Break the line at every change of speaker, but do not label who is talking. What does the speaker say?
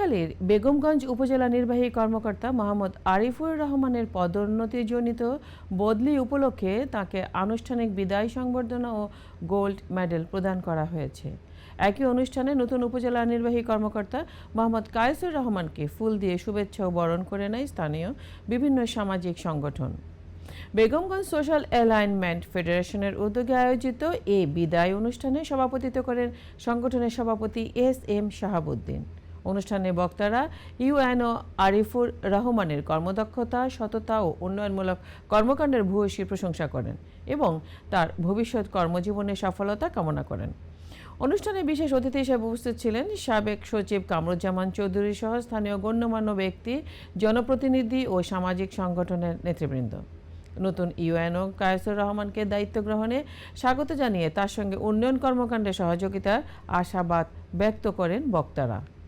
পটুয়াখালীর বেগমগঞ্জ উপজেলা নির্বাহী কর্মকর্তা মোহাম্মদ আরিফুর রহমানের পদোন্নতিজনিত বদলি উপলক্ষে তাকে আনুষ্ঠানিক বিদায় সংবর্ধনা ও গোল্ড মেডেল প্রদান করা হয়েছে একই অনুষ্ঠানে নতুন উপজেলা নির্বাহী কর্মকর্তা মোহাম্মদ কায়েসুর রহমানকে ফুল দিয়ে শুভেচ্ছা ও বরণ করে নেয় স্থানীয় বিভিন্ন সামাজিক সংগঠন বেগমগঞ্জ সোশ্যাল অ্যালাইনমেন্ট ফেডারেশনের উদ্যোগে আয়োজিত এ বিদায় অনুষ্ঠানে সভাপতিত্ব করেন সংগঠনের সভাপতি এস এম শাহাবুদ্দিন অনুষ্ঠানে বক্তারা ইউএনও আরিফুর রহমানের কর্মদক্ষতা সততা ও উন্নয়নমূলক কর্মকাণ্ডের ভূয়সী প্রশংসা করেন এবং তার ভবিষ্যৎ কর্মজীবনে সফলতা কামনা করেন অনুষ্ঠানে বিশেষ অতিথি হিসেবে উপস্থিত ছিলেন সাবেক সচিব কামরুজ্জামান চৌধুরী সহ স্থানীয় গণ্যমান্য ব্যক্তি জনপ্রতিনিধি ও সামাজিক সংগঠনের নেতৃবৃন্দ নতুন ইউএনও কায়সুর রহমানকে দায়িত্ব গ্রহণে স্বাগত জানিয়ে তার সঙ্গে উন্নয়ন কর্মকাণ্ডে সহযোগিতার আশাবাদ ব্যক্ত করেন বক্তারা